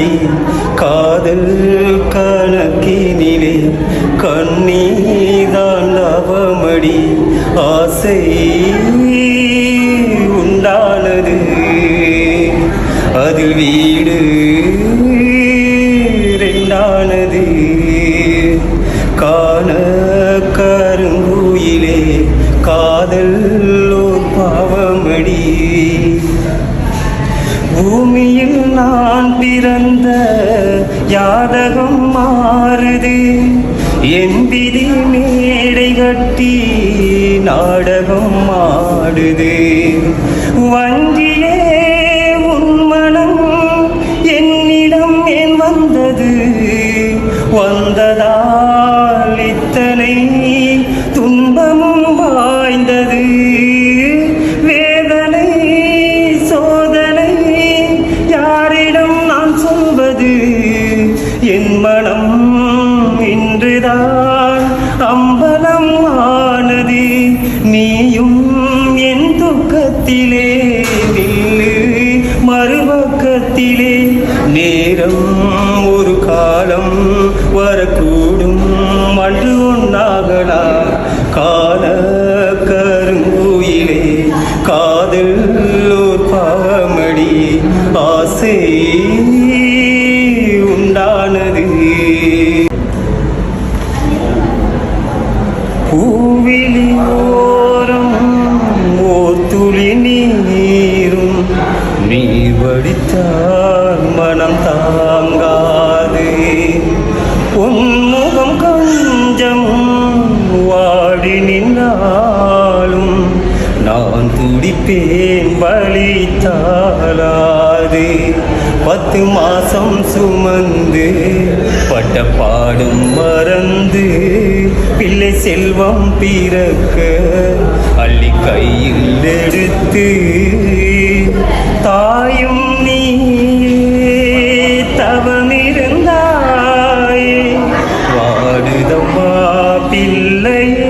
கனவினிலே காதல் கணக்கினிலே கண்ணீதான் அவமடி ஆசை உண்டானது. அதில் வீடு ரெண்டானது. பூமியில் நான் பிறந்த யாதகம் மாறுது. என் விதி மேடை கட்டி நாடகம் ஆடுது. வங்கியே உன் மனம் என்னிடம் ஏன் வந்தது? வந்ததால் இத்தனை நீயும் என் துக்கத்திலே நில்லு மறுபக்கத்திலே. நேரம் ஒரு காலம் வரக்கூடும் அன்று ஒன்றாகலா கால கருங்குயிலே காதல் ஒரு பாவமடி. ஆசை உண்டானது. பூவிலி நீ வடித்தால் மனம் தாங்காது. உன்முகம் கொஞ்சம் வாடி நின்றாலும் நான் துடிப்பேன் வழி தாளாது பத்து மாசம் சுமந்து பட்ட பாடும் மறந்து பிள்ளை செல்வம் பிறக்க அள்ளி கையில் எடுத்து ஞாபமிருந்தாயே வாடுதம்மா பிள்ளையே